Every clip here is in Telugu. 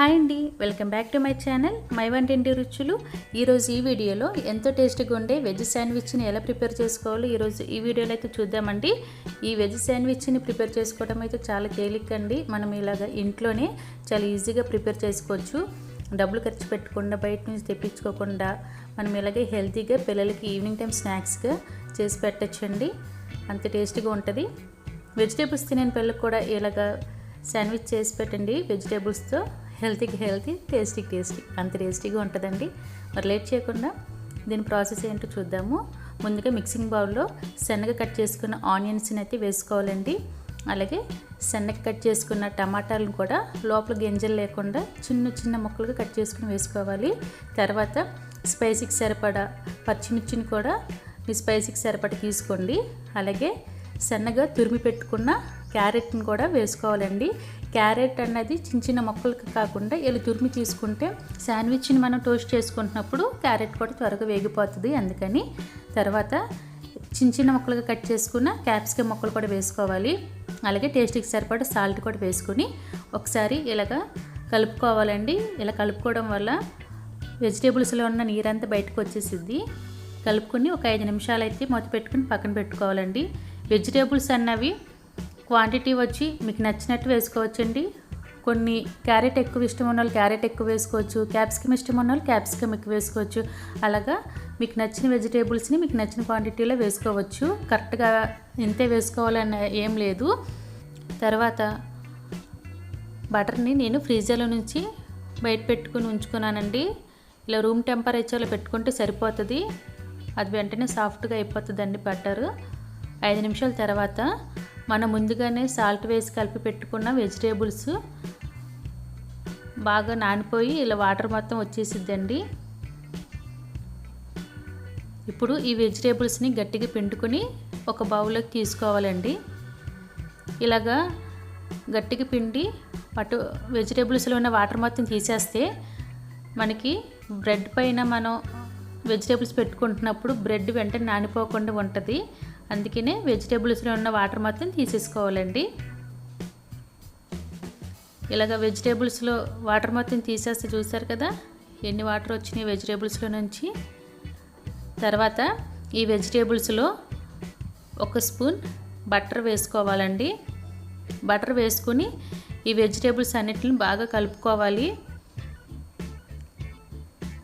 హాయ్ అండి welcome back to my channel. My వంటింటి రుచులు. ఈరోజు ఈ వీడియోలో ఎంతో టేస్టీగా ఉండే వెజ్ శాండ్విచ్ని ఎలా ప్రిపేర్ చేసుకోవాలో ఈరోజు ఈ వీడియోలో అయితే చూద్దామండి. ఈ వెజ్ శాండ్విచ్ని ప్రిపేర్ చేసుకోవడం అయితే చాలా తేలిక అండి మనం ఇలాగ ఇంట్లోనే చాలా ఈజీగా ప్రిపేర్ చేసుకోవచ్చు. డబ్బులు ఖర్చు పెట్టకుండా బయట నుంచి తెప్పించుకోకుండా మనం ఇలాగే హెల్తీగా పిల్లలకి ఈవినింగ్ టైం స్నాక్స్గా చేసి పెట్టచ్చండి. అంత టేస్టీగా ఉంటుంది. వెజిటేబుల్స్ తినే పిల్లలకు కూడా ఇలాగ శాండ్విచ్ చేసి పెట్టండి వెజిటేబుల్స్తో. హెల్తీకి హెల్తీ టేస్టీకి టేస్టీ. అంత టేస్టీగా ఉంటుందండి. మరి లేట్ చేయకుండా దీని ప్రాసెస్ ఏంటో చూద్దాము. ముందుగా మిక్సింగ్ బౌల్లో సన్నగా కట్ చేసుకున్న ఆనియన్స్ని అయితే వేసుకోవాలండి. అలాగే సన్నగా కట్ చేసుకున్న టమాటాలను కూడా లోపల గింజలు లేకుండా చిన్న చిన్న ముక్కలుగా కట్ చేసుకుని వేసుకోవాలి. తర్వాత స్పైసీకి సరిపడా పచ్చిమిర్చిని కూడా మీ స్పైసీకి సరిపడా తీసుకోండి. అలాగే సన్నగా తురిమి పెట్టుకున్న క్యారెట్ని కూడా వేసుకోవాలండి. క్యారెట్ అన్నది చిన్న చిన్న మొక్కలకి కాకుండా ఇలా తురిమి తీసుకుంటే శాండ్విచ్ని మనం టోస్ట్ చేసుకుంటున్నప్పుడు క్యారెట్ కూడా త్వరగా వేగిపోతుంది. అందుకని తర్వాత చిన్న చిన్న ముక్కలుగా కట్ చేసుకున్న క్యాప్సికమ్ ముక్కలు కూడా వేసుకోవాలి. అలాగే టేస్ట్కి సరిపడా సాల్ట్ కూడా వేసుకుని ఒకసారి ఇలాగా కలుపుకోవాలండి. ఇలా కలుపుకోవడం వల్ల వెజిటేబుల్స్లో ఉన్న నీరంతా బయటకు వచ్చేసిద్ది. కలుపుకొని ఒక ఐదు నిమిషాలు అయితే మూత పెట్టుకుని పక్కన పెట్టుకోవాలండి. వెజిటేబుల్స్ అన్నవి క్వాంటిటీ వచ్చి మీకు నచ్చినట్టు వేసుకోవచ్చండి. కొన్ని క్యారెట్ ఎక్కువ ఇష్టం ఉన్న వాళ్ళు క్యారెట్ ఎక్కువ వేసుకోవచ్చు క్యాప్సికమ్ ఇష్టం ఉన్న వాళ్ళు క్యాప్సికమ్ ఎక్కువ వేసుకోవచ్చు. అలాగా మీకు నచ్చిన వెజిటేబుల్స్ని మీకు నచ్చిన క్వాంటిటీలో వేసుకోవచ్చు. కరెక్ట్గా ఇంతే వేసుకోవాలని ఏం లేదు. తర్వాత బటర్ని నేను ఫ్రీజర్లో నుంచి బయట పెట్టుకుని ఉంచుకున్నానండి. ఇలా రూమ్ టెంపరేచర్లో పెట్టుకుంటే సరిపోతుంది. అది వెంటనే సాఫ్ట్గా అయిపోతుందండి బటర్. ఐదు నిమిషాల తర్వాత మనం ముందుగానే సాల్ట్ వేసి కలిపి పెట్టుకున్న వెజిటేబుల్స్ బాగా నానిపోయి ఇలా వాటర్ మొత్తం వచ్చేసిద్దండి. ఇప్పుడు ఈ వెజిటేబుల్స్ని గట్టిగా పిండుకొని ఒక బౌల్లోకి తీసుకోవాలండి. ఇలాగా గట్టిగా పిండి పట్టు వెజిటేబుల్స్లో ఉన్న వాటర్ మొత్తం తీసేస్తే మనకి బ్రెడ్ పైన మనం వెజిటేబుల్స్ పెట్టుకుంటున్నప్పుడు బ్రెడ్ వెంటనే నానిపోకుండా ఉంటుంది. అందుకనే వెజిటేబుల్స్లో ఉన్న వాటర్ మొత్తం తీసేసుకోవాలండి. ఇలాగ వెజిటేబుల్స్లో వాటర్ మొత్తం తీసేస్తే చూసారు కదా ఎన్ని వాటర్ వచ్చినాయి వెజిటేబుల్స్లో నుంచి. తర్వాత ఈ వెజిటేబుల్స్లో ఒక స్పూన్ బటర్ వేసుకోవాలండి. బటర్ వేసుకుని ఈ వెజిటేబుల్స్ అన్నిటిని బాగా కలుపుకోవాలి.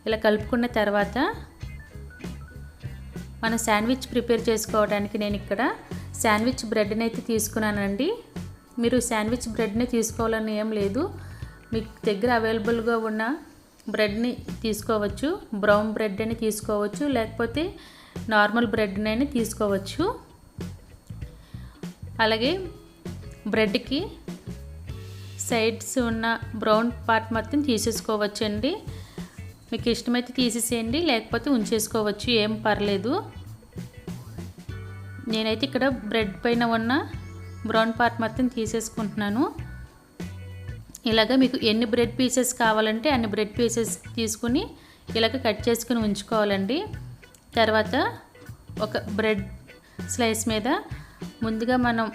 ఇలా కలుపుకున్న తర్వాత మన శాండ్విచ్ ప్రిపేర్ చేసుకోవడానికి నేను ఇక్కడ శాండ్విచ్ బ్రెడ్ని అయితే తీసుకున్నానండి. మీరు శాండ్విచ్ బ్రెడ్ని తీసుకోవాలని ఏం లేదు. మీకు దగ్గర అవైలబుల్గా ఉన్న బ్రెడ్ని తీసుకోవచ్చు బ్రౌన్ బ్రెడ్ అని తీసుకోవచ్చు లేకపోతే నార్మల్ బ్రెడ్ని తీసుకోవచ్చు. అలాగే బ్రెడ్కి సైడ్స్ ఉన్న బ్రౌన్ పార్ట్ మొత్తం తీసేసుకోవచ్చండి. మీకు ఇష్టమైతే తీసేసేయండి లేకపోతే ఉంచేసుకోవచ్చు ఏం పర్లేదు. నేనైతే ఇక్కడ బ్రెడ్ పైన ఉన్న బ్రౌన్ పార్ట్ మొత్తం తీసేసుకుంటున్నాను. ఇలాగ మీకు ఎన్ని బ్రెడ్ పీసెస్ కావాలంటే అన్ని బ్రెడ్ పీసెస్ తీసుకుని ఇలాగ కట్ చేసుకుని ఉంచుకోవాలండి. తర్వాత ఒక బ్రెడ్ స్లైస్ మీద ముందుగా మనం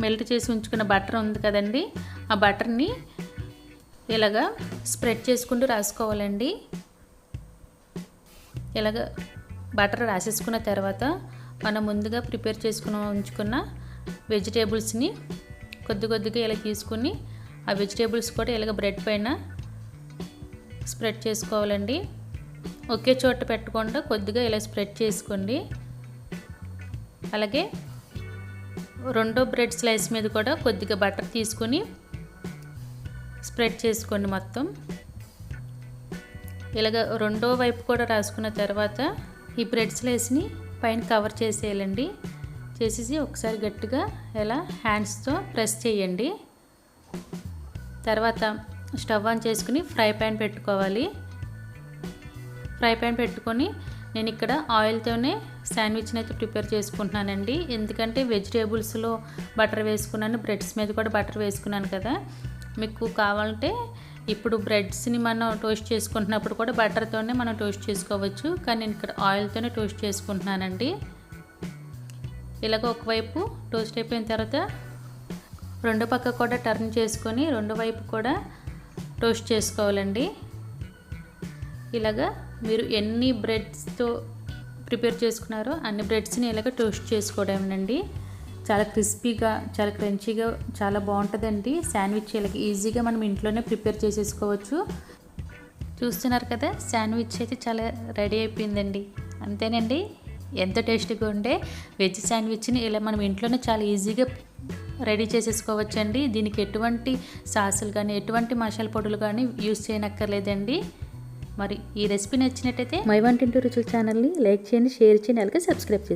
మెల్ట్ చేసి ఉంచుకున్న బటర్ ఉంది కదండి ఆ బటర్ని ఇలాగా స్ప్రెడ్ చేసుకుంటూ రాసుకోవాలండి. ఇలాగ బటర్ రాసేసుకున్న తర్వాత మనం ముందుగా ప్రిపేర్ చేసుకుని ఉంచుకున్న వెజిటేబుల్స్ని కొద్ది కొద్దిగా ఇలా తీసుకుని ఆ వెజిటేబుల్స్ కూడా ఇలాగ బ్రెడ్ పైన స్ప్రెడ్ చేసుకోవాలండి. ఒకే చోట పెట్టకుండా కొద్దిగా ఇలా స్ప్రెడ్ చేసుకోండి. అలాగే రెండో బ్రెడ్ స్లైస్ మీద కూడా కొద్దిగా బటర్ తీసుకొని స్ప్రెడ్ చేసుకోండి మొత్తం. ఇలాగ రెండో వైపు కూడా రాసుకున్న తర్వాత ఈ బ్రెడ్ స్లైస్ని పైన కవర్ చేసేయాలండి. చేసేసి ఒకసారి గట్టిగా ఇలా హ్యాండ్స్తో ప్రెస్ చేయండి. తర్వాత స్టవ్ ఆన్ చేసుకుని ఫ్రై ప్యాన్ పెట్టుకోవాలి. ఫ్రై ప్యాన్ పెట్టుకొని నేను ఇక్కడ ఆయిల్తోనే శాండ్విచ్ని అయితే ప్రిపేర్ చేసుకుంటున్నానండి. ఎందుకంటే వెజిటేబుల్స్లో బటర్ వేసుకున్నాను బ్రెడ్స్ మీద కూడా బటర్ వేసుకున్నాను కదా. మీకు కావాలంటే ఇప్పుడు బ్రెడ్స్ని మనం టోస్ట్ చేసుకుంటున్నప్పుడు కూడా బటర్తోనే మనం టోస్ట్ చేసుకోవచ్చు. కానీ నేను ఇక్కడ ఆయిల్తోనే టోస్ట్ చేసుకుంటున్నానండి. ఇలాగ ఒకవైపు టోస్ట్ అయిపోయిన తర్వాత రెండు పక్క కూడా టర్న్ చేసుకొని రెండు వైపు కూడా టోస్ట్ చేసుకోవాలండి. ఇలాగా మీరు ఎన్ని బ్రెడ్స్తో ప్రిపేర్ చేసుకున్నారో అన్ని బ్రెడ్స్ని ఇలాగ టోస్ట్ చేసుకోవడం అండి చాలా క్రిస్పీగా చాలా క్రంచీగా చాలా బాగుంటుందండి. శాండ్విచ్ ఇలాగ ఈజీగా మనం ఇంట్లోనే ప్రిపేర్ చేసేసుకోవచ్చు. చూస్తున్నారు కదా శాండ్విచ్ అయితే చాలా రెడీ అయిపోయిందండి. అంతేనండి? ఎంత టేస్టీగా ఉండే వెజ్ శాండ్విచ్ని ఇలా మనం ఇంట్లోనే చాలా ఈజీగా రెడీ చేసేసుకోవచ్చండి. దీనికి ఎటువంటి సాసులు కానీ ఎటువంటి మసాలా పొడులు కానీ యూస్ చేయనక్కర్లేదండి. మరి ఈ రెసిపీ నచ్చినట్టయితే మై వంటింటూ రుచుల ఛానల్ని లైక్ చేయండి షేర్ చేయండి అలాగే సబ్స్క్రైబ్ చేయండి.